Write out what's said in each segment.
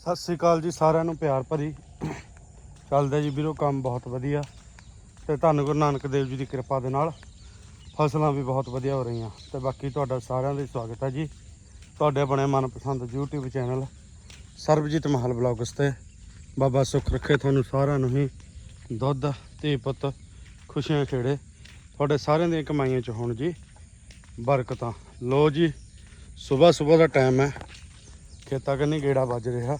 ਸਤਿ ਸ੍ਰੀ ਅਕਾਲ ਜੀ ਸਾਰਿਆਂ ਨੂੰ, ਪਿਆਰ ਭਰੀ। ਚੱਲਦਾ ਜੀ ਵੀਰੋ, ਕੰਮ ਬਹੁਤ ਵਧੀਆ। ਤੇ ਧੰਨ ਗੁਰੂ ਨਾਨਕ ਦੇਵ ਜੀ ਦੀ ਕਿਰਪਾ ਦੇ ਨਾਲ ਫਸਲਾਂ ਵੀ ਬਹੁਤ ਵਧੀਆ ਹੋ ਰਹੀਆਂ। ਤੇ ਬਾਕੀ ਤੁਹਾਡਾ ਸਾਰਿਆਂ ਦਾ ਹੀ ਸਵਾਗਤ ਹੈ ਜੀ। ਤੁਹਾਡੇ ਬਣੇ ਮਨਪਸੰਦ YouTube ਚੈਨਲ ਸਰਬਜੀਤ ਮਹਲ ਬਲੌਗਸ ਤੇ। ਬਾਬਾ ਸੁੱਖ ਰੱਖੇ ਤੁਹਾਨੂੰ ਸਾਰਿਆਂ ਨੂੰ ਹੀ। ਦੁੱਧ ਤੇ ਪੁੱਤ, ਖੁਸ਼ੀਆਂ ਖੇੜੇ। ਤੁਹਾਡੇ ਸਾਰਿਆਂ ਦੀਆਂ ਕਮਾਈਆਂ ਚ ਹੋਣ ਜੀ ਬਰਕਤਾਂ। ਲੋ ਜੀ ਸਵੇਰ ਸਵੇਰ ਦਾ ਟਾਈਮ ਹੈ। ਖੇਤਾਂ ਕੰਨੀ ਗੇੜਾ ਵੱਜ ਰਿਹਾ।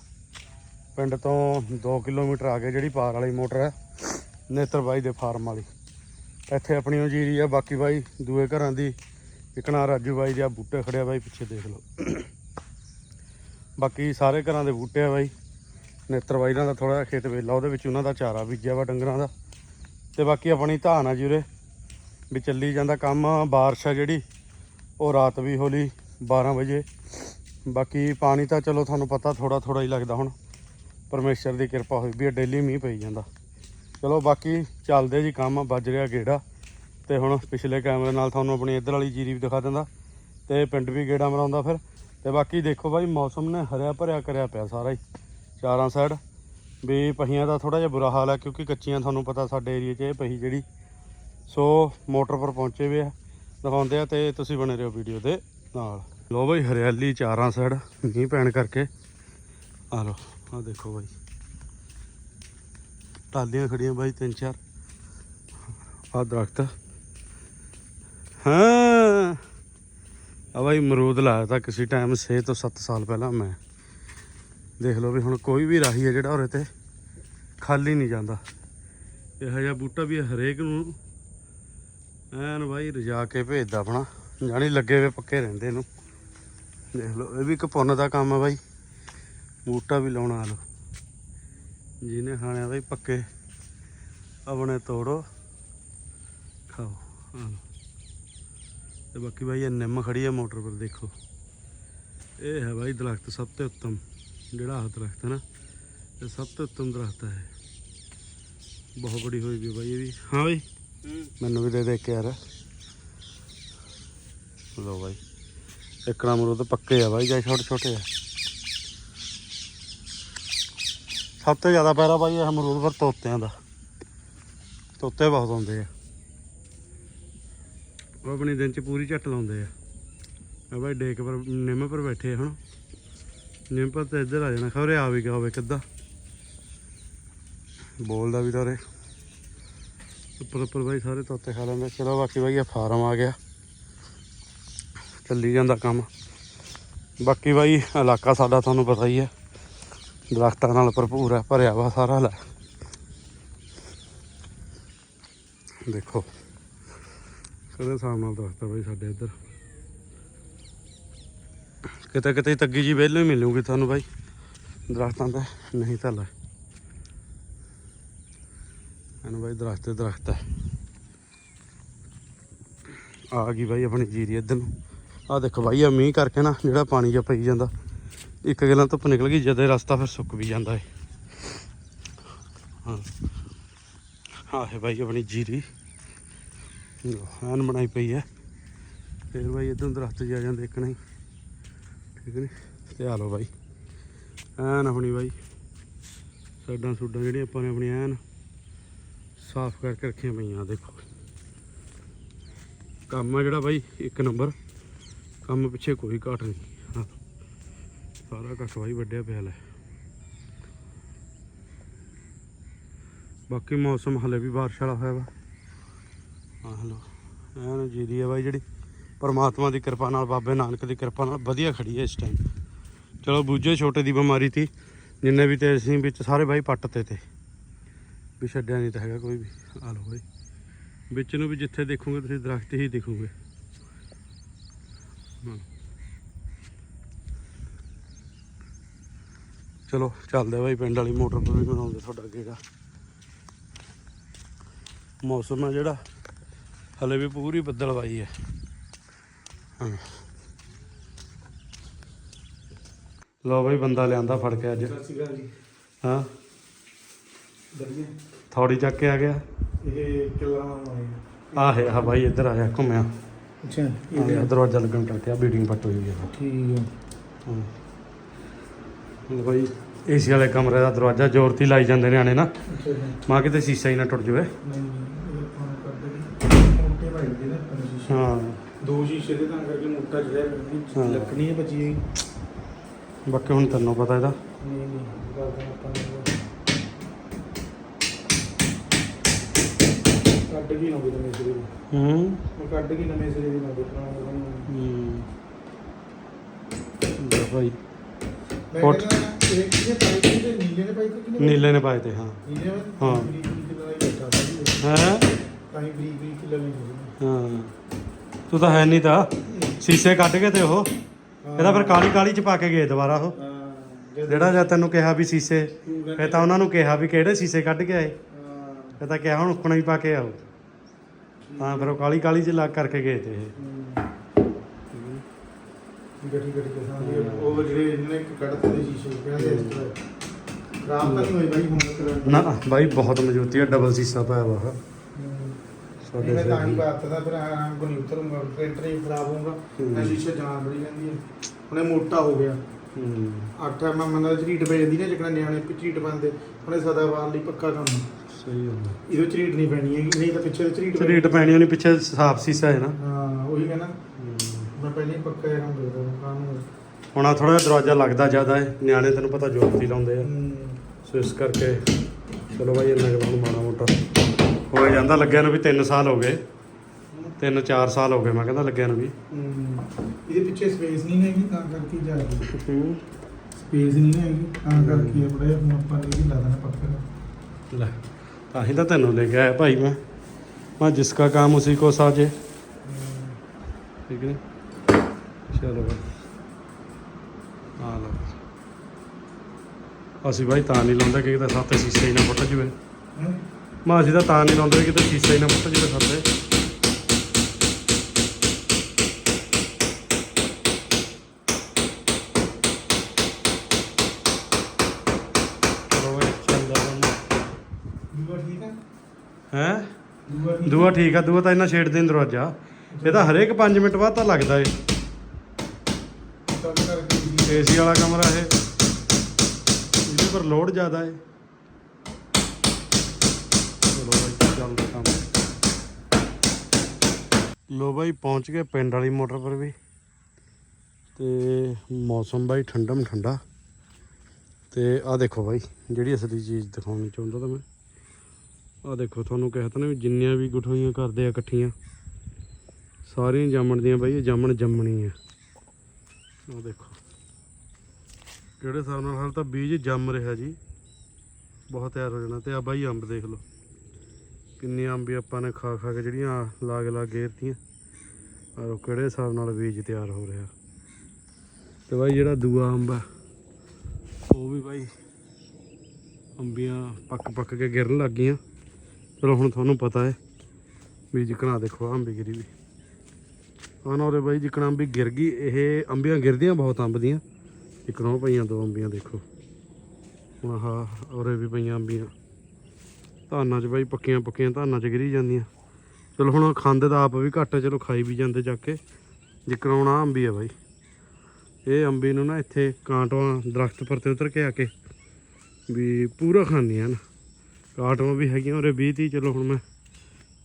ਪਿੰਡ ਤੋਂ 2 ਕਿਲੋਮੀਟਰ ਆ ਕੇ ਜਿਹੜੀ ਪਾਰ ਵਾਲੀ ਮੋਟਰ ਹੈ, ਨੇਤਰ ਬਾਈ ਦੇ ਫਾਰਮ ਵਾਲੀ। ਇੱਥੇ ਆਪਣੀ ਉਹ ਜੀਰੀ ਆ, ਬਾਕੀ ਬਾਈ ਦੂਏ ਘਰਾਂ ਦੀ ਇਕਣਾ ਰਾਜੂ ਬਾਈ ਦੇ ਆ, ਬੂਟੇ ਖੜਿਆ ਬਾਈ ਪਿੱਛੇ ਦੇਖ ਲਓ। ਬਾਕੀ ਸਾਰੇ ਘਰਾਂ ਦੇ ਬੂਟੇ ਆ ਬਾਈ। ਨੇਤਰ ਬਾਈ ਦਾ ਥੋੜਾ ਜਿਹਾ ਖੇਤ ਵੇਲਾ, ਉਹਦੇ ਵਿੱਚ ਉਹਨਾਂ ਦਾ ਚਾਰਾ ਬੀਜਿਆ ਵਾ ਡੰਗਰਾਂ ਦਾ। ਤੇ ਬਾਕੀ ਆਪਣੀ ਧਾਨ ਆ ਜੀ ਉਰੇ, ਵੀ ਚੱਲੀ ਜਾਂਦਾ ਕੰਮ। ਬਾਰਿਸ਼ ਆ ਜਿਹੜੀ, ਉਹ ਰਾਤ ਵੀ ਹੋਲੀ 12 ਵਜੇ। ਬਾਕੀ ਪਾਣੀ ਤਾਂ ਚਲੋ ਤੁਹਾਨੂੰ ਪਤਾ ਥੋੜਾ ਥੋੜਾ ਹੀ ਲੱਗਦਾ ਹੁਣ। ਪਰਮੇਸ਼ਰ ਦੀ ਕਿਰਪਾ ਹੋਈ ਵੀ ਡੇਲੀ ਮੀਂਹ ਪਈ ਜਾਂਦਾ। ਚਲੋ ਬਾਕੀ ਚੱਲਦੇ ਜੀ ਕੰਮ, ਵੱਜ ਰਿਹਾ ਗੇੜਾ। ਤੇ ਹੁਣ ਪਿਛਲੇ ਕੈਮਰੇ ਨਾਲ ਤੁਹਾਨੂੰ ਆਪਣੀ ਇੱਧਰ ਵਾਲੀ ਜੀਰੀ ਵੀ ਦਿਖਾ ਦਿੰਦਾ। ਤੇ ਪਿੰਡ ਵੀ ਗੇੜਾ ਮਰਾਉਂਦਾ ਫਿਰ। ਤੇ ਬਾਕੀ ਦੇਖੋ ਬਾਈ, ਮੌਸਮ ਨੇ ਹਰਿਆ ਭਰਿਆ ਕਰਿਆ ਪਿਆ ਸਾਰਾ ਹੀ। ਚਾਰਾਂ ਸਾਈਡ ਵੀ ਪਹੀਆਂ ਦਾ ਥੋੜਾ ਜਿਹਾ ਬੁਰਾ ਹਾਲ ਹੈ ਕਿਉਂਕਿ ਕੱਚੀਆਂ ਤੁਹਾਨੂੰ ਪਤਾ ਸਾਡੇ ਏਰੀਆ 'ਚ ਇਹ ਪਹੀ ਜਿਹੜੀ। ਸੋ ਮੋਟਰ ਪਰ ਪਹੁੰਚੇ ਹੋਏ ਆ। ਦਿਖਾਉਂਦੇ ਆ ਤੇ ਤੁਸੀਂ ਬਣੇ ਰਹੋ ਵੀਡੀਓ ਦੇ ਨਾਲ। ਲੋ ਬਈ, ਹਰਿਆਲੀ ਚਾਰਾਂ ਸਾਈਡ ਮੀਂਹ ਪੈਣ ਕਰਕੇ। ਆ ਲੋ ਆ ਦੇਖੋ ਬਾਈ। ਟਾਲੀਆਂ ਖੜੀਆਂ ਬਾਈ ਤਿੰਨ ਚਾਰ। ਆ ਦਰਖਤ। ਹਾਂ। ਆ ਬਾਈ ਮਰੂਦ ਲਾਇਆ ਤਾਂ ਕਿਸੇ ਟਾਈਮ 6 ਤੋਂ 7 ਸਾਲ ਪਹਿਲਾਂ ਮੈਂ। ਦੇਖ ਲਓ ਵੀ ਹੁਣ ਕੋਈ ਵੀ ਰਾਹੀ ਹੈ ਜਿਹੜਾ ਉਰੇ ਤੇ ਖਾਲੀ ਨਹੀਂ ਜਾਂਦਾ। ਇਹੋ ਜਿਹਾ ਬੂਟਾ ਵੀ ਹਰੇਕ ਨੂੰ ਐਨ ਬਾਈ ਰਜਾ ਕੇ ਭੇਜਦਾ ਆਪਣਾ। ਜਾਣੀ ਲੱਗੇ ਵੇ ਪੱਕੇ ਰਹਿੰਦੇ ਇਹਨੂੰ ਦੇਖ ਲਓ, ਇਹ ਵੀ ਇੱਕ ਪੁੰਨ ਦਾ ਕੰਮ ਹੈ ਬਾਈ। ਬੂਟਾ ਵੀ ਲਾਉਣਾ ਆ ਲੋ ਜਿਹਨੇ ਖਾਣਿਆ ਬਾਈ ਪੱਕੇ, ਆਪਣੇ ਤੋੜੋ, ਖਾਓ ਆ ਤੇ ਬਾਕੀ ਬਾਈ ਇਹ ਨਿੰਮ ਖੜੀ ਹੈ ਮੋਟਰ ਪਰ ਦੇਖੋ। ਇਹ ਹੈ ਬਾਈ ਦਰਖਤ ਸਭ ਤੋਂ ਉੱਤਮ, ਜਿਹੜਾ ਆਹ ਦਰਖਤ ਹੈ ਨਾ, ਇਹ ਸਭ ਤੋਂ ਉੱਤਮ ਦਰਖਤ ਹੈ। ਬਹੁਤ ਬੜੀ ਹੋਈ ਵੀ ਹੈ ਬਾਈ ਇਹ ਵੀ। ਹਾਂ ਬਾਈ? ਮੈਨੂੰ ਵੀ ਦੇ ਦੇ ਕੇ ਯਾਰ। ਲੋ ਬਾਈ। ਇੱਕਣਾ ਅਮਰੂਦ ਪੱਕੇ ਆ ਬਾਈ, ਜਾਂ ਛੋਟੇ ਛੋਟੇ ਆ। ਸਭ ਤੋਂ ਜ਼ਿਆਦਾ ਪੈਰਾ ਬਾਈ ਇਹ ਅਮਰੂਦ ਪਰ ਤੋਤਿਆਂ ਦਾ। ਤੋਤੇ ਬਹੁਤ ਆਉਂਦੇ ਆ। ਉਹ ਆਪਣੀ ਦਿਨ ਚ ਪੂਰੀ ਝੱਟ ਲਾਉਂਦੇ ਆ। ਆ ਬਾਈ ਡੇਕ ਪਰ, ਨਿੰਮ ਪਰ ਬੈਠੇ ਹੁਣ। ਨਿੰਮ ਪਰ ਤੇ ਇੱਧਰ ਆ ਜਾਣਾ, ਖਬਰੇ ਆ ਵੀ ਗਿਆ ਹੋਵੇ ਕਿੱਦਾਂ। ਬੋਲਦਾ ਵੀ ਤਾਰੇ ਉੱਪਰ ਉੱਪਰ ਬਾਈ ਸਾਰੇ ਤੋਤੇ ਖਾ ਲੈਂਦੇ ਚਲੋ ਬਾਕੀ ਬਾਈ ਇਹ ਫਾਰਮ ਆ ਗਿਆ। ਚੱਲੀ ਜਾਂਦਾ ਕੰਮ। ਬਾਕੀ ਬਾਈ ਇਲਾਕਾ ਸਾਡਾ ਤੁਹਾਨੂੰ ਪਤਾ ਹੀ ਹੈ ਦਰਖਤਾਂ ਨਾਲ ਭਰਪੂਰ ਹੈ, ਭਰਿਆ ਵਾ ਸਾਰਾ ਲੈ। ਦੇਖੋ। ਕਿਹੜੇ ਹਿਸਾਬ ਨਾਲ ਦਰਖਤ ਆ ਬਾਈ ਸਾਡੇ ਇੱਧਰ? ਕਿਤੇ ਕਿਤੇ ਤੱਗੀ ਜੀ ਵਿਹਲੋਂ ਹੀ ਮਿਲੂਗੀ ਤੁਹਾਨੂੰ ਬਾਈ। ਦਰਖਤਾਂ ਦਾ ਨਹੀਂ ਤਾਂ ਲੈ। ਇਹਨੂੰ ਬਾਈ ਦਰਖਤ ਦਰਖਤ ਹੈ। ਆ ਗਈ ਬਾਈ ਆਪਣੀ ਜੀਰੀ ਇੱਧਰ ਨੂੰ। ਆ ਦੇਖੋ ਬਾਈ ਆ ਮੀਂਹ ਕਰਕੇ ਨਾ ਜਿਹੜਾ ਪਾਣੀ ਜਿਹਾ ਪਈ ਜਾਂਦਾ। ਇੱਕ ਗੱਲਾਂ ਧੁੱਪ ਨਿਕਲ ਗਈ, ਜਦੇ ਰਸਤਾ ਫਿਰ ਸੁੱਕ ਵੀ ਜਾਂਦਾ ਏ। ਹਾਂ। ਆਹ ਹੈ ਬਾਈ ਆਪਣੀ ਜੀਰੀ। ਐਨ ਬਣਾਈ ਪਈ ਹੈ। ਫਿਰ ਬਾਈ ਇੱਧਰ ਨੂੰ ਦਰਖਤ ਜਿਹਾ ਜਾਂਦੇ, ਇੱਕ ਨਹੀਂ। ਠੀਕ ਨਹੀਂ? ਤੇ ਆ ਲਓ ਬਾਈ। ਐਨ ਆਪਣੀ ਬਾਈ। ਸਾਡਾਂ ਸੁੱਡਾਂ ਜਿਹੜੀਆਂ ਆਪਾਂ ਨੇ ਆਪਣੀਆਂ ਐਨ ਸਾਫ਼ ਕਰਕੇ ਰੱਖੀਆਂ ਪਈਆਂ ਦੇਖੋ। ਕੰਮ ਆ ਜਿਹੜਾ ਬਾਈ, ਇੱਕ ਨੰਬਰ। ਕੰਮ ਪਿੱਛੇ ਕੋਈ ਘਾਟ ਨਹੀਂ। ਸਾਰਾ ਕੱਖ ਬਾਈ ਵੱਡਿਆ ਪਿਆ ਲੈ। ਬਾਕੀ ਮੌਸਮ ਹਲੇ ਵੀ ਬਾਰਿਸ਼ ਵਾਲਾ ਹੋਇਆ ਵਾ। ਹਾਂ, ਹਲੋ। ਐਨ ਜੀਰੀ ਆ ਬਾਈ ਜਿਹੜੀ ਪਰਮਾਤਮਾ ਦੀ ਕਿਰਪਾ ਨਾਲ, ਬਾਬੇ ਨਾਨਕ ਦੀ ਕਿਰਪਾ ਨਾਲ ਵਧੀਆ ਖੜੀ ਹੈ ਇਸ ਟਾਈਮ ਚਲੋ, ਬੂਝੇ ਛੋਟੇ ਦੀ ਬਿਮਾਰੀ ਸੀ। ਜਿੰਨੇ ਵੀ ਤੇ ਅਸੀਂ ਵਿੱਚ ਸਾਰੇ ਬਾਈ ਪੱਟ ਤੇ ਤੇ। ਵੀ ਛੱਡਿਆ ਨਹੀਂ ਤਾਂ ਹੈਗਾ ਕੋਈ ਵੀ। ਆ ਲਓ ਬਾਈ। ਵਿੱਚ ਨੂੰ ਵੀ ਜਿੱਥੇ ਦੇਖੋਗੇ, ਤੁਸੀਂ ਦਰਖਤ ਹੀ ਦਿਖੋਗੇ। ਚਲੋ ਚੱਲਦੇ ਬਾਈ ਪਿੰਡ ਵਾਲੀ ਮੋਟਰ ਤੋਂ ਵੀ ਬਣਾਉਂਦੇ ਤੁਹਾਡਾ ਗੇੜਾ ਮੌਸਮ ਹੈ ਜਿਹੜਾ ਹਲੇ ਵੀ ਪੂਰੀ ਬੱਦਲਵਾਈ ਹੈ ਹਾਂ। ਲਓ ਬਾਈ ਬੰਦਾ ਲਿਆਂਦਾ ਫੜ ਕੇ ਅੱਜ। ਸਤਿ ਸ਼੍ਰੀ ਅਕਾਲ ਜੀ। ਹਾਂ। ਥੋੜੀ ਚੱਕ ਕੇ ਆ ਗਿਆ। ਇਹ ਕਿਲਾ ਮਾਰੇ ਆਹ ਹੈ ਆ ਬਾਈ ਇੱਧਰ ਆ ਜਾ ਘੁੰਮਿਆ। ਅੱਛਾ ਇਹ ਦਰਵਾਜ਼ਾ ਲੱਗਣ ਕਰਕੇ ਆ ਬੀਡਿੰਗ ਪੱਟ ਹੋਈ ਹੈ ਠੀਕ ਹੈ ਹਾਂ। ਲਓ ਬਾਈ ਏਸੀ ਵਾਲੇ ਕਮਰੇ ਦਾ ਦਰਵਾਜ਼ਾ ਜ਼ੋਰ ਦੀ ਲਾਈ ਜਾਂਦੇ ਨਾ। ਅੱਛਾ ਜੀ। ਮਾਂ ਕਿਤੇ ਸ਼ੀਸ਼ਾ ਹੀ ਨਾ ਟੁੱਟ ਜਾਵੇ। ਨੂੰ ਨਾ ਨੂੰ ਹਾਂ। ਦੋ ਸ਼ੀਸ਼ੇ ਦੇ ਤਾਂ ਕਰਕੇ ਮੋਟਾ ਜਿਹੜਾ ਹੈ ਬਚੀ ਹੋਈ ਬਾਕੀ ਹੁਣ ਤੈਨੂੰ ਪਤਾ ਇਹਦਾ। ਨਹੀਂ ਨਹੀਂ ਨੂੰ ਕੱਢ ਕੇ ਨਾ ਹੋਵੇ ਨਵੇਂ ਸਿਰੇ ਦੀ। ਹੂੰ। ਕੱਢ ਕੇ ਨਵੇਂ ਸਿਰੇ ਦੀ ਨਾ ਦੇਖਣਾ ਹੂੰ। ਭਾਈ। ਇਹ ਕਿਹਨੇ ਪਾਈ ਸੀ? ਤੇ ਨੀਲੇ ਨੇ ਪਾਈ ਸੀ ਕਿ ਨੀਲੇ ਨੇ ਪਾਏ ਤੇ ਹਾਂ। ਨੀਲੇ ਨੇ? ਹਾਂ। ਬਰੀਕ ਬਰੀਕ ਲੜਾਈ ਬੈਠਾ ਸੀ। ਹੈ? ਤਾਂ ਹੀ ਬਰੀਕ ਬਰੀਕ ਲੜਾਈ ਸੀ ਹਾਂ। ਤੂੰ ਤਾਂ ਹੈ ਨਹੀਂ ਤਾਂ। ਸ਼ੀਸ਼ੇ ਕੱਢ ਕੇ ਤੇ ਉਹ। ਇਹਦਾ ਫਿਰ ਕਾਲੀ ਕਾਲੀ ਚ ਪਾ ਕੇ ਗਏ ਦੁਬਾਰਾ ਉਹ। ਹਾਂ। ਜਦ- ਜਿਹੜਾ ਜਦ ਤੈਨੂੰ ਕਿਹਾ ਵੀ ਸ਼ੀਸ਼ੇ ਤੂੰ ਕਹਿੰਦਾ- ਫਿਰ ਤਾਂ ਉਹਨਾਂ ਨੂੰ ਕਿਹਾ ਵੀ ਕਿਹੜੇ ਸ਼ੀਸ਼ੇ ਕੱਢ ਕੇ ਆਏ। ਹਾਂ। ਫਿਰ ਤਾਂ ਕਿਹਾ ਹੁਣ ਉੱਕਣਾ ਹੀ ਪਾ ਕੇ ਆਓ। ਤਾਂ ਫਿਰ ਉਹ ਕਾਲੀ ਕਾਲੀ ਚ ਲੱਗ ਕਰਕੇ ਗਏ ਤੇ ਇਹ। ਹੈ। ਠੀਕ ਹੈ ਸਮਝ ਗਿਆ ਉਹ ਜਿਹੜੇ ਇਹਨੇ ਕੱਢਦੇ ਦੇ ਸ਼ੀਸ਼ੇ ਕਹਿੰਦੇ ਇਸ ਤਰ੍ਹਾਂ। ਖਰਾਬ ਤਾਂ ਨਹੀਂ ਹੋਈ ਬਾਈ ਹੁਣ ਨਾ ਬਾਈ ਬਹੁਤ ਮਜ਼ਬੂਤੀ ਹੈ ਡਬਲ ਸ਼ੀਸ਼ਾ ਪਾਇਆ ਵਾ। ਸਾਡੇ ਮੈਂ ਤਾਂ ਹੀ ਬਾਤ ਦਾ ਫਿਰ ਆਰਾਮ ਕੋ ਨਹੀਂ ਉਤਰੂੰਗਾ ਪ੍ਰਿੰਟਰ ਹੀ ਖਰਾਬ ਹੋਊਗਾ ਮੈਂ ਸ਼ੀਸ਼ੇ ਜਾਨ ਬੜੀ ਜਾਂਦੀ ਹੈ ਹੁਣੇ ਮੋਟਾ ਹੋ ਗਿਆ। ਹੂੰ। 8 ਐਮਐਮ ਦਾ ਝਰੀਟ ਪੈ ਜਾਂਦੀ ਨਾ ਜਿਕਣਾ ਨਿਆਣੇ ਝਰੀਟ ਬੰਦੇ ਹੁਣੇ ਸਦਾਵਾਰ ਲਈ ਪੱਕਾ ਕੰਮ ਹੈ। ਸਹੀ ਹੁੰਦਾ ਇਹਦੇ ਝਰੀਟ ਨਹੀਂ ਪੈਣੀ ਹੈਗੀ ਨਹੀਂ ਤਾਂ ਪਿੱਛੇ ਦੇ ਝਰੀਟ ਝਰੀਟ ਪੈਣੀ ਨਹੀਂ ਪਿੱਛੇ ਸਾਫ਼ ਸ਼ੀਸ਼ਾ ਹੈ ਨਾ। ਹਾਂ ਉਹੀ ਕਹਿੰਦਾ ਪਹਿਲਾਂ ਹੁਣ ਆ ਥੋੜਾ ਜਿਹਾ ਦਰਵਾਜ਼ਾ ਲੱਗਦਾ ਜ਼ਿਆਦਾ ਹੈ ਨਿਆਣੇ ਤੈਨੂੰ ਪਤਾ ਜੋਤੀ ਲਾਉਂਦੇ ਆ। ਸੋ ਇਸ ਕਰਕੇ ਚਲੋ ਭਾਈ ਇੰਨਾ ਕੁ ਤੁਹਾਨੂੰ ਮਾੜਾ ਮੋਟਾ। ਹੋ ਜਾਂਦਾ ਲੱਗਿਆ ਨੂੰ ਵੀ 3 ਸਾਲ ਹੋ ਗਏ। 3-4 ਸਾਲ ਹੋ ਗਏ ਮੈਂ ਕਹਿੰਦਾ ਲੱਗਿਆ ਨੂੰ ਵੀ। ਇਹਦੇ ਪਿੱਛੇ ਸਪੇਸ ਨਹੀਂ ਹੈਗੀ ਤਾਂ ਕਰਕੇ ਜਾ ਸਪੇਸ ਨਹੀਂ ਹੈਗੀ ਤਾਂ ਕਰਕੇ ਬੜਾ ਹੁਣ ਆਪਾਂ ਇਹ ਲਾ ਦੇਣਾ ਪੱਕਾ। ਲੈ ਤਾਂ ਹੀ ਤਾਂ ਤੈਨੂੰ ਲੈ ਕੇ ਆਇਆ ਭਾਈ ਮੈਂ। ਮੈਂ ਜਿਸ ਦਾ ਕੰਮ ਉਸੇ ਕੋ ਸਾਜੇ। ਠੀਕ ਨੇ ਚਲੋ ਆ ਲਓ ਅਸੀਂ ਭਾਈ ਤਾਂ ਨਹੀਂ ਲਾਉਂਦੇ ਕਿ ਕਿਤੇ ਸਾਤੇ ਸ਼ੀਸ਼ੇ ਹੀ ਨਾ ਫੁੱਟ ਜਵੇ? ਮੈਂ ਅਸੀਂ ਤਾਂ ਤਾਂ ਨਹੀਂ ਲਾਉਂਦੇ ਕਿ ਕਿਤੇ ਸ਼ੀਸ਼ੇ ਹੀ ਨਾ ਫੁੱਟ ਜਵੇ ਸਾਤੇ ਹੈ? ਦੂਆ ਠੀਕ ਆ। ਦੂਆ ਤਾਂ ਇਹਨਾਂ ਛੇੜਦੇ ਨੀ ਦਰਵਾਜ਼ਾ। ਇਹ ਤਾਂ ਹਰੇਕ 5 ਮਿੰਟ ਬਾਅਦ ਤਾਂ ਲੱਗਦਾ ਏ। ਏਸੀ ਵਾਲਾ ਕਮਰਾ ਇਹ। ਇਹਦੇ ਪਰ ਲੋਡ ਜ਼ਿਆਦਾ ਏ ਚਲੋ ਬਾਈ ਚੱਲਦਾ ਕੰਮ। ਲੋ ਬਾਈ, ਪਹੁੰਚ ਗਏ ਪਿੰਡ ਵਾਲੀ ਮੋਟਰ ਪਰ ਵੀ। ਤੇ ਮੌਸਮ ਬਾਈ ਠੰਡਮ ਠੰਡਾ। ਤੇ ਆ ਦੇਖੋ ਬਾਈ, ਜਿਹੜੀ ਅਸਲੀ ਚੀਜ਼ ਦਿਖਾਉਣੀ ਚਾਹੁੰਦਾ ਤਾਂ ਮੈਂ। ਆ ਦੇਖੋ, ਤੁਹਾਨੂੰ ਕਹਿ ਤਾ ਨਾ ਵੀ ਜਿੰਨੀਆਂ ਵੀ ਗੁਠਲੀਆਂ ਕਰਦੇ ਆ ਇਕੱਠੀਆਂ, ਸਾਰੀਆਂ ਜਾਮਣ ਦੀਆਂ ਬਾਈ, ਇਹ ਜਾਮਣ ਜੰਮਣੀ ਆ ਉਹ ਦੇਖੋ। ਕਿਹੜੇ ਹਿਸਾਬ ਨਾਲ? ਹਾਲ ਤਾਂ ਬੀਜ ਜੰਮ ਰਿਹਾ ਜੀ। ਬਹੁਤ ਤਿਆਰ ਹੋ ਜਾਣਾ ਤੇ ਆ ਬਾਈ ਅੰਬ ਦੇਖ ਲਓ। ਕਿੰਨੇ ਅੰਬ ਵੀ ਆਪਾਂ ਨੇ ਖਾ ਖਾ ਕੇ ਜਿਹੜੀਆਂ ਆਹ ਲਾਗ ਲਾਗ ਗੇਰਤੀਆਂ। ਔਰ ਉਹ ਕਿਹੜੇ ਹਿਸਾਬ ਨਾਲ ਬੀਜ ਤਿਆਰ ਹੋ ਰਿਹਾ। ਤੇ ਬਾਈ ਜਿਹੜਾ ਦੂਆ ਅੰਬ ਆ, ਉਹ ਵੀ ਬਾਈ ਅੰਬੀਆਂ ਪੱਕ ਪੱਕ ਕੇ ਗਿਰਨ ਲੱਗ ਗਈਆਂ। ਚਲੋ ਹੁਣ ਤੁਹਾਨੂੰ ਪਤਾ ਹੈ। ਬੀਜ ਘਣਾ ਦੇਖੋ ਅੰਬੀ ਗਿਰੀ ਵੀ। ਆਹ ਨਾ ਉਰੇ ਬਾਈ ਜਿਕਣਾ ਅੰਬੀ ਗਿਰ ਗਈ। ਇਹ ਅੰਬੀਆਂ ਗਿਰਦੀਆਂ ਬਹੁਤ, ਅੰਬ ਦੀਆਂ। ਇਕਣੋਂ ਪਈਆਂ, ਦੋ ਅੰਬੀਆਂ ਦੇਖੋ। ਹੁਣ ਆਹ ਉਰੇ ਵੀ ਪਈਆਂ ਅੰਬੀਆਂ। ਧਾਨਾਂ 'ਚ ਬਾਈ, ਪੱਕੀਆਂ ਪੱਕੀਆਂ ਧਾਨਾਂ 'ਚ ਗਿਰੀ ਜਾਂਦੀਆਂ। ਚਲੋ ਹੁਣ ਖਾਂਦੇ ਤਾਂ ਆਪ ਵੀ ਘੱਟ, ਚਲੋ ਖਾਈ ਵੀ ਜਾਂਦੇ ਜਾ ਕੇ। ਜਿਕਣਾ ਹੁਣ ਆਹ ਅੰਬੀ ਆ ਬਾਈ। ਇਹ ਅੰਬੀ ਨੂੰ ਨਾ ਇੱਥੇ ਕਾਂਟਵਾ ਦਰਖਤ ਪਰ ਤੇ ਉਤਰ ਕੇ ਆ ਕੇ ਵੀ ਪੂਰਾ ਖਾਂਦੀਆਂ ਹਨ। ਕਾਟਵਾ ਵੀ ਹੈਗੀਆਂ, ਉਰੇ 20 30 ਚਲੋ ਹੁਣ ਮੈਂ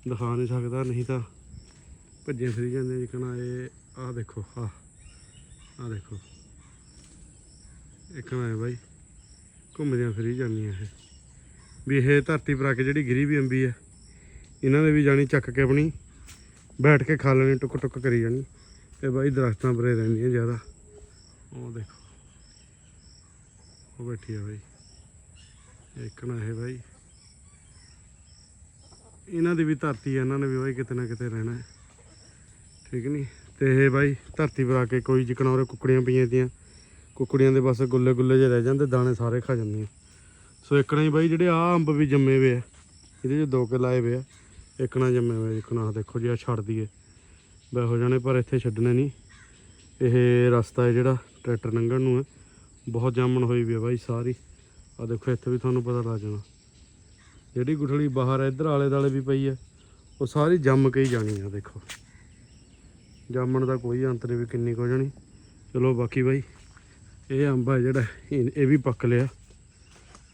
ਦਿਖਾ ਨਹੀਂ ਸਕਦਾ, ਨਹੀਂ ਤਾਂ ਭੱਜੇ ਫਿਰੀ ਜਾਂਦੇ ਜਿਕਣਾ ਇਹ ਆਹ ਦੇਖੋ, ਆਹ ਆਹ ਦੇਖੋ। ਇੱਕ ਨਾ ਹੈ ਬਾਈ, ਘੁੰਮਦਿਆਂ ਫਰੀ ਜਾਂਦੀਆਂ ਇਹ। ਵੀ ਇਹ ਧਰਤੀ ਪਰ ਆ ਕੇ ਜਿਹੜੀ ਗਿਰੀ ਵੀ ਅੰਬੀ ਹੈ ਇਹਨਾਂ ਦੇ ਵੀ ਜਾਣੀ ਚੱਕ ਕੇ ਆਪਣੀ ਬੈਠ ਕੇ ਖਾ ਲੈਣੀ, ਟੁੱਕ ਟੁੱਕ ਕਰੀ ਜਾਣੀ। ਤੇ ਬਾਈ ਦਰਖਤਾਂ ਪਰੇ ਰਹਿੰਦੀਆਂ ਜ਼ਿਆਦਾ। ਉਹ ਦੇਖੋ। ਉਹ ਬੈਠੀ ਆ ਬਾਈ। ਇੱਕ ਨਾ ਹੈ ਬਾਈ। ਇਹਨਾਂ ਦੀ ਵੀ ਧਰਤੀ ਹੈ ਇਹਨਾਂ ਨੇ ਵੀ ਬਾਈ ਕਿਤੇ ਨਾ ਕਿਤੇ ਰਹਿਣਾ ਹੈ। ਠੀਕ ਨਹੀਂ ਤੇ ਇਹ ਬਾਈ ਧਰਤੀ ਪਰ ਆ ਕੇ ਕੋਈ ਜਿਕਣਾ ਉਰੇ ਕੁੱਕੜੀਆਂ ਪਈਆਂ ਦੀਆਂ ਕੁੱਕੜੀਆਂ ਦੇ ਬਸ ਗੁੱਲੇ ਗੁੱਲੇ ਜਿਹੇ ਰਹਿ ਜਾਂਦੇ, ਦਾਣੇ ਸਾਰੇ ਖਾ ਜਾਂਦੀਆਂ। ਸੋ ਇੱਕਣਾ ਹੀ ਬਾਈ ਜਿਹੜੇ ਆ ਅੰਬ ਵੀ ਜੰਮੇ ਵੇ ਆ, ਇਹਦੇ ਚ ਦੋ ਕੇ ਲਾਏ ਵੇ ਆ। ਇੱਕਣਾ ਜੰਮੇ ਵੇ ਇੱਕਣਾ ਦੇਖੋ ਜੀ ਆ ਛੱਡ ਦਈਏ। ਬੈ ਹੋ ਜਾਣੇ, ਪਰ ਇੱਥੇ ਛੱਡਣੇ ਨਹੀਂ ਇਹ ਰਸਤਾ ਹੈ ਜਿਹੜਾ ਟਰੈਕਟਰ ਲੰਘਣ ਨੂੰ ਹੈ। ਬਹੁਤ ਜਾਮਣ ਹੋਈ ਵੀ ਹੈ ਬਾਈ ਸਾਰੀ। ਆ ਦੇਖੋ, ਇੱਥੇ ਵੀ ਤੁਹਾਨੂੰ ਪਤਾ ਲੱਗ ਜਾਣਾ। ਜਿਹੜੀ ਗੁਠਲੀ ਬਾਹਰ ਇੱਧਰ ਆਲੇ ਦਾਲੇ ਵੀ ਪਈ ਹੈ ਉਹ ਸਾਰੀ ਜੰਮ ਕੇ ਹੀ ਜਾਣੀ ਆ, ਦੇਖੋ। ਜਾਮਣ ਦਾ ਕੋਈ ਅੰਤ ਨਹੀਂ ਵੀ ਕਿੰਨੀ ਕੁ ਹੋ ਜਾਣੀ। ਚਲੋ ਬਾਕੀ ਬਾਈ, ਇਹ ਅੰਬ ਆ ਜਿਹੜਾ, ਇਹ ਇਹ ਵੀ ਪੱਕ ਲਿਆ।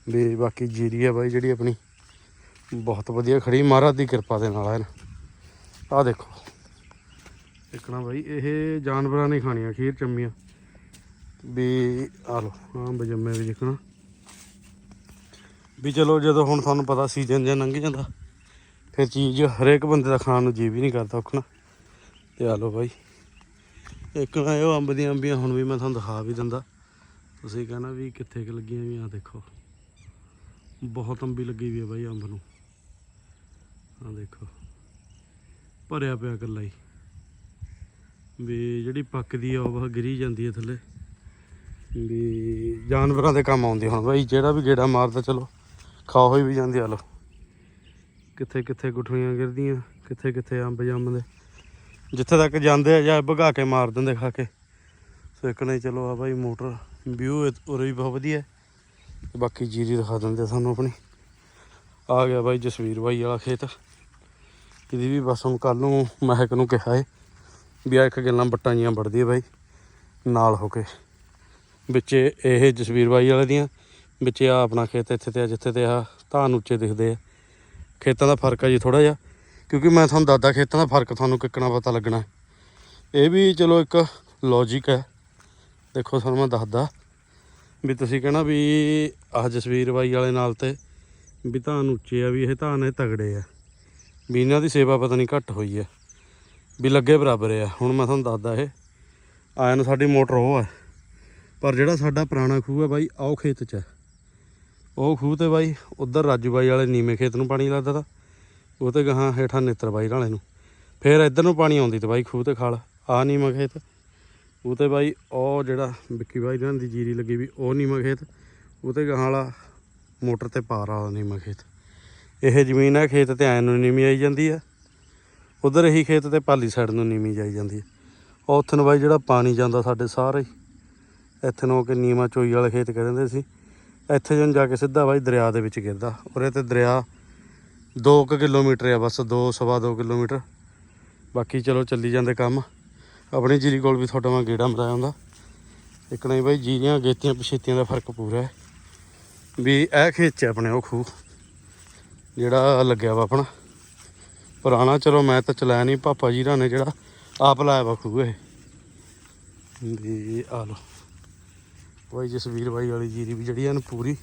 ਵੀ ਬਾਕੀ ਜੀਰੀ ਆ ਬਾਈ ਜਿਹੜੀ ਆਪਣੀ। ਬਹੁਤ ਵਧੀਆ ਖੜੀ, ਮਹਾਰਾਜ ਦੀ ਕਿਰਪਾ ਦੇ ਨਾਲ ਹੈ ਨਾ ਆਹ ਦੇਖੋ। ਦੇਖਣਾ ਬਾਈ, ਇਹ ਜਾਨਵਰਾਂ ਨੇ ਖਾਣੀਆਂ ਖੀਰ ਚੰਮੀਆਂ। ਵੀ ਆ ਲੋ ਹਾਂ ਬਜੰਮੇ ਵੀ ਦੇਖਣਾ। ਵੀ ਚਲੋ ਜਦੋਂ ਹੁਣ ਤੁਹਾਨੂੰ ਪਤਾ ਸੀਜ਼ਨ ਜਾਂ ਲੰਘ ਜਾਂਦਾ, ਫਿਰ ਚੀਜ਼ ਹਰੇਕ ਬੰਦੇ ਦਾ ਖਾਣ ਨੂੰ ਜੀ ਵੀ ਨਹੀਂ ਕਰਦਾ ਔਖਣਾ ਤੇ ਆ ਲੋ ਬਾਈ। ਇੱਕ ਨਾ ਇਹ ਅੰਬ ਦੀਆਂ ਅੰਬੀਆਂ ਹੁਣ ਵੀ ਮੈਂ ਤੁਹਾਨੂੰ ਦਿਖਾ ਵੀ ਦਿੰਦਾ। ਤੁਸੀਂ ਕਹਿਣਾ ਵੀ ਕਿੱਥੇ ਕਿ ਲੱਗੀਆਂ ਵੀ ਆ ਦੇਖੋ। ਬਹੁਤ ਅੰਬੀ ਲੱਗੀ ਵੀ ਹੈ ਬਾਈ ਅੰਬ ਨੂੰ। ਆ ਦੇਖੋ। ਭਰਿਆ ਪਿਆ ਇਕੱਲਾ ਹੀ। ਵੀ ਜਿਹੜੀ ਪੱਕਦੀ ਆ, ਉਹ ਗਿਰੀ ਜਾਂਦੀ ਹੈ ਥੱਲੇ। ਵੀ ਜਾਨਵਰਾਂ ਦੇ ਕੰਮ ਆਉਂਦੀ ਹੁਣ ਬਾਈ, ਜਿਹੜਾ ਵੀ ਗੇੜਾ ਮਾਰਦਾ, ਚਲੋ, ਖਾ ਹੋਈ ਵੀ ਜਾਂਦੀ ਆ ਲੋ ਕਿੱਥੇ ਕਿੱਥੇ ਗੁੱਠੀਆਂ ਗਿਰਦੀਆਂ ਕਿੱਥੇ ਕਿੱਥੇ ਅੰਬ ਜੰਮਦੇ। ਜਿੱਥੇ ਤੱਕ ਜਾਂਦੇ ਆ ਜਾਂ ਭਗਾ ਕੇ ਮਾਰ ਦਿੰਦੇ ਖਾ ਕੇ। ਸੋ ਇੱਕ ਨਹੀਂ, ਚਲੋ ਆ ਬਾਈ ਮੋਟਰ ਵਿਊ ਉਰੇ ਵੀ ਬਹੁਤ ਵਧੀਆ ਤੇ ਬਾਕੀ ਜੀਰੀ ਦਿਖਾ ਦਿੰਦੇ ਸਾਨੂੰ ਆਪਣੀ। ਆ ਗਿਆ ਬਾਈ ਜਸਵੀਰ ਬਾਈ ਵਾਲਾ ਖੇਤ। ਇਹਦੀ ਵੀ ਬਸ ਹੁਣ ਕੱਲ ਨੂੰ ਮਹਿਕ ਨੂੰ ਕਿਹਾ ਏ ਵੀ ਆ ਇੱਕ ਗੱਲਾਂ ਬੱਟਾਂ ਜੀਆਂ ਵੜਦੀ ਹੈ ਬਾਈ, ਨਾਲ ਹੋ ਕੇ। ਵਿੱਚ ਇਹ ਜਸਵੀਰ ਬਾਈ ਵਾਲੇ ਦੀਆਂ, ਵਿੱਚ ਆ ਆਪਣਾ ਖੇਤ ਇੱਥੇ ਤੇ ਜਿੱਥੇ ਤੇ ਆ ਧਾਨ ਉੱਚੇ ਦਿਖਦੇ ਆ। ਖੇਤਾਂ ਦਾ ਫ਼ਰਕ ਆ ਜੀ ਥੋੜਾ ਜਿਹਾ। ਕਿਉਂਕਿ ਮੈਂ ਤੁਹਾਨੂੰ ਦੱਸਦਾ, ਖੇਤਾਂ ਦਾ ਫ਼ਰਕ ਤੁਹਾਨੂੰ ਕਿੱਕਣਾ ਪਤਾ ਲੱਗਣਾ। ਇਹ ਵੀ ਚਲੋ ਇੱਕ ਲੌਜੀਕ ਹੈ। ਦੇਖੋ, ਤੁਹਾਨੂੰ ਮੈਂ ਦੱਸਦਾ ਵੀ ਤੁਸੀਂ ਕਹਿਣਾ ਵੀ ਆਹ ਜਸਵੀਰ ਬਾਈ ਵਾਲੇ ਨਾਲ ਤੇ ਵੀ ਧਾਨ ਉੱਚੇ ਆ, ਵੀ ਇਹ ਧਾਨ ਇਹ ਤਗੜੇ ਆ। ਵੀ ਇਹਨਾਂ ਦੀ ਸੇਵਾ ਪਤਾ ਨਹੀਂ ਘੱਟ ਹੋਈ ਆ, ਵੀ ਲੱਗੇ ਬਰਾਬਰ ਆ। ਹੁਣ ਮੈਂ ਤੁਹਾਨੂੰ ਦੱਸਦਾ ਇਹ ਆਇਆ ਨੂੰ ਸਾਡੀ ਮੋਟਰ ਉਹ ਆ। ਪਰ ਜਿਹੜਾ ਸਾਡਾ ਪੁਰਾਣਾ ਖੂਹ ਆ ਬਾਈ ਆਓ ਖੇਤ 'ਚ ਹੈ ਉਹ ਖੂਹ ਤੇ ਬਾਈ, ਉਧਰ ਰਾਜੂ ਬਾਈ ਵਾਲੇ ਨੀਵੇਂ ਖੇਤ ਨੂੰ ਪਾਣੀ ਲੱਗਦਾ ਤਾ। ਉਹ ਤੇ ਗਾਹਾਂ ਹੇਠਾਂ ਨੇਤਰ ਬਾਈ ਨਾਲੇ ਨੂੰ। ਫੇਰ ਇੱਧਰ ਨੂੰ ਪਾਣੀ ਆਉਂਦੀ ਤੇ ਬਾਈ ਖੂਹ ਤੇ ਖਾਲ। ਆ ਨੀਵਾਂ ਖੇਤ। ਉਹ ਤੇ ਬਾਈ ਉਹ ਜਿਹੜਾ ਵਿੱਕੀ ਬਾਈ ਇਹਨਾਂ ਦੀ ਜੀਰੀ ਲੱਗੀ ਵੀ ਉਹ ਨੀਵਾਂ ਖੇਤ। ਉਹ ਤੇ ਗਾਹਾਂ ਵਾਲਾ ਮੋਟਰ ਤੇ ਪਾਰ ਵਾਲਾ ਨੀਵਾਂ ਖੇਤ। ਇਹ ਜ਼ਮੀਨ ਹੈ ਖੇਤ ਤੇ ਐਨ ਨੂੰ ਨੀਮੀ ਆਈ ਜਾਂਦੀ ਆ। ਉਧਰ ਇਹੀ ਖੇਤ ਤੇ ਪਾਲੀ ਸਾਈਡ ਨੂੰ ਨੀਮੀ ਜਾਈ ਜਾਂਦੀ ਹੈ ਉਹ ਉੱਥੇ ਨੂੰ ਬਾਈ ਜਿਹੜਾ ਪਾਣੀ ਜਾਂਦਾ ਸਾਡੇ ਸਾਰੇ। ਹੀ, ਇੱਥੇ ਨੂੰ ਕਿ ਨੀਵਾਂ ਚੋਈ ਵਾਲੇ ਖੇਤ ਕਹਿੰਦੇ ਸੀ। ਇੱਥੇ ਜਨ ਜਾ ਕੇ ਸਿੱਧਾ ਬਾਈ ਦਰਿਆ ਦੇ ਵਿੱਚ ਗਿਰਦਾ। ਉਰੇ ਤੇ ਦਰਿਆ 2 ਕਿਲੋਮੀਟਰ ਆ ਬਸ 2 ਸਵਾ 2 ਕਿਲੋਮੀਟਰ। ਬਾਕੀ ਚਲੋ ਚੱਲੀ ਜਾਂਦੇ ਕੰਮ। ਆਪਣੀ ਜੀਰੀ ਕੋਲ ਵੀ ਤੁਹਾਡਾ ਮੈਂ ਗੇੜਾ ਮਰਾਇਆ ਹੁੰਦਾ। ਇੱਕ ਨਹੀਂ ਬਾਈ, ਜੀਰੀਆਂ, ਗੇਤੀਆਂ, ਪਛੇਤੀਆਂ ਦਾ ਫ਼ਰਕ ਪੂਰਾ ਹੈ। ਵੀ ਇਹ ਖੇਤ ਚ ਆਪਣੇ ਉਹ ਖੂਹ, ਜਿਹੜਾ ਲੱਗਿਆ ਵਾ ਆਪਣਾ। ਪੁਰਾਣਾ ਚਲੋ ਮੈਂ ਤਾਂ ਚਲਾਇਆ ਨਹੀਂ ਪਾਪਾ ਜੀ ਨੇ ਜਿਹੜਾ ਆਪ ਲਾਇਆ ਵਾ ਖੂਹ ਇਹ। ਵੀ ਆ ਲੋ ਬਾਈ ਜਸਵੀਰ ਬਾਈ ਵਾਲੀ ਜੀਰੀ ਵੀ ਜਿਹੜੀ ਐਨ ਪੂਰੀ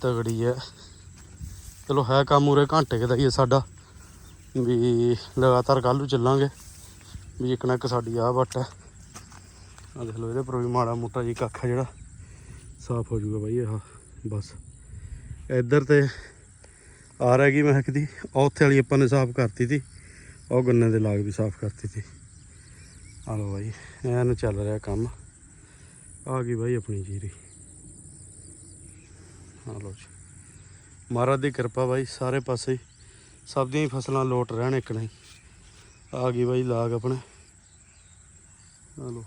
ਤਗੜੀ ਹੈ ਚਲੋ ਹੈ ਕੰਮ ਉਰੇ ਘੰਟੇ ਦਾ ਹੀ ਹੈ ਸਾਡਾ, ਵੀ ਲਗਾਤਾਰ ਕੱਲ੍ਹ ਨੂੰ ਚੱਲਾਂਗੇ, ਵੀ ਇੱਕ ਨਾ ਇੱਕ ਸਾਡੀ ਆਹ ਵੱਟ ਹੈ। ਆ ਦੇਖ ਲਓ ਇਹਦੇ ਪਰ ਵੀ ਮਾੜਾ ਮੋਟਾ ਜੀ ਕੱਖ ਹੈ ਜਿਹੜਾ, ਸਾਫ਼ ਹੋ ਜਾਊਗਾ ਬਾਈ ਆਹ ਬਸ। ਇੱਧਰ ਤੇ ਆ ਰਹਿ ਗਈ ਮਹਿਕ ਦੀ ਉੱਥੇ ਵਾਲੀ ਆਪਾਂ ਨੇ ਸਾਫ਼ ਕਰਤੀ ਤੀ ਉਹ ਗੰਨੇ ਦੇ ਲਾਗ ਵੀ ਸਾਫ਼ ਕਰਤੀ ਤੀ। ਆ ਲਓ ਬਾਈ, ਐਨ ਚੱਲ ਰਿਹਾ ਕੰਮ, ਆ ਗਈ ਬਾਈ ਆਪਣੀ ਜੀਰੀ। ਆ ਲਓ ਜੀ। ਮਹਾਰਾਜ ਦੀ ਕਿਰਪਾ ਬਾਈ, ਸਾਰੇ ਪਾਸੇ ਸਭ ਦੀਆਂ ਫਸਲਾਂ ਲੋਟ ਰਹਿਣ ਇੱਕ ਨਹੀਂ। ਆ ਗਈ ਬਾਈ ਲਾਗ ਆਪਣੇ। ਆ